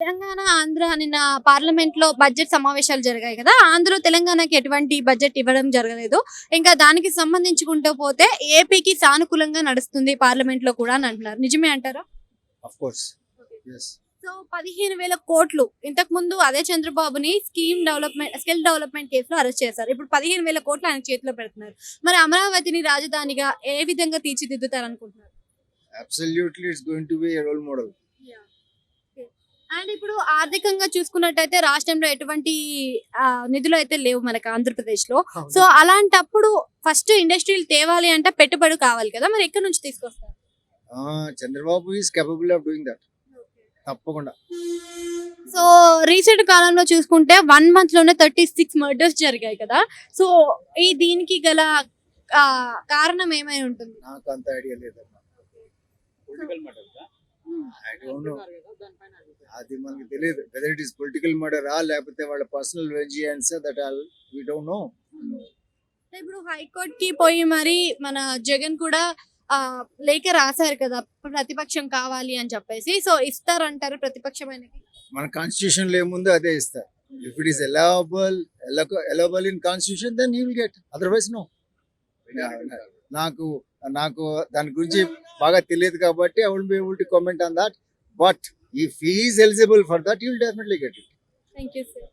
తెలంగాణ ఆంధ్ర నిన్న పార్లమెంట్లో బడ్జెట్ సమావేశాలు జరిగాయి కదా ఆంధ్ర తెలంగాణకి ఎటువంటి బడ్జెట్ ఇవ్వడం జరగలేదు. ఇంకా దానికి సంబంధించుకుంటూ పోతే ఏపీకి సానుకూలంగా నడుస్తుంది పార్లమెంట్లో కూడా అని అంటున్నారు. నిజమే అంటారా? సో పదిహేను వేల కోట్లు ఇంతకు ముందు అదే చంద్రబాబుని స్కీమ్ డెవలప్మెంట్ స్కిల్ డెవలప్మెంట్ కేసులో అరెస్ట్ చేశారు. ఇప్పుడు పదిహేను వేల కోట్లు ఆయన చేతిలో పెడుతున్నారు. మరి అమరావతిని రాజధానిగా ఏ విధంగా తీర్చిదిద్దుతారు అనుకుంటున్నారు ఇప్పుడు ఆర్థికంగా చూసుకున్నట్టయితే రాష్ట్రంలో ఎటువంటి నిధులు అయితే లేవు మనకి ఆంధ్రప్రదేశ్లో సో అలాంటప్పుడు ఫస్ట్ ఇండస్ట్రీలు తేవాలి అంటే పెట్టుబడి కావాలి కదా మరి ఎక్కడి నుంచి తీసుకొస్తారు? Chandrababu capable of doing that. తప్పకుండా. సో రీసెంట్ కాలంలో చూసుకుంటే వన్ మంత్లోనే థర్టీ సిక్స్ మర్డర్స్ జరిగాయి కదా. సో ఈ దీనికి గల కారణం ఏమై ఉంటుంది? నాకు అంత ఐడియా లేదమ్మా. ఐ డోంట్ నో అది మనకి తెలియదు. వెదర్ ఇట్ ఇస్ పొలిటికల్ మర్డరా లేకపోతే వాళ్ళ personal vengeance that all we don't know ఇప్పుడు హైకోర్ట్కి పోయి మరి మన జగన్ కూడా ఆ, లేఖ రాశారు కదా ప్రతిపక్షం కావాలి అని చెప్పేసి. సో ఇస్తారంటారు ప్రతిపక్షం ఆయనకి మన కాన్స్టిట్యూషన్లో ఏముందో అదే ఇస్తారు. If it is allowable allowable in constitution then you will get otherwise no నాకు నాకు దాని గురించి బాగా తెలియదు కాబట్టి I will be able to comment on that but if is eligible for that you will definitely get it thank you sir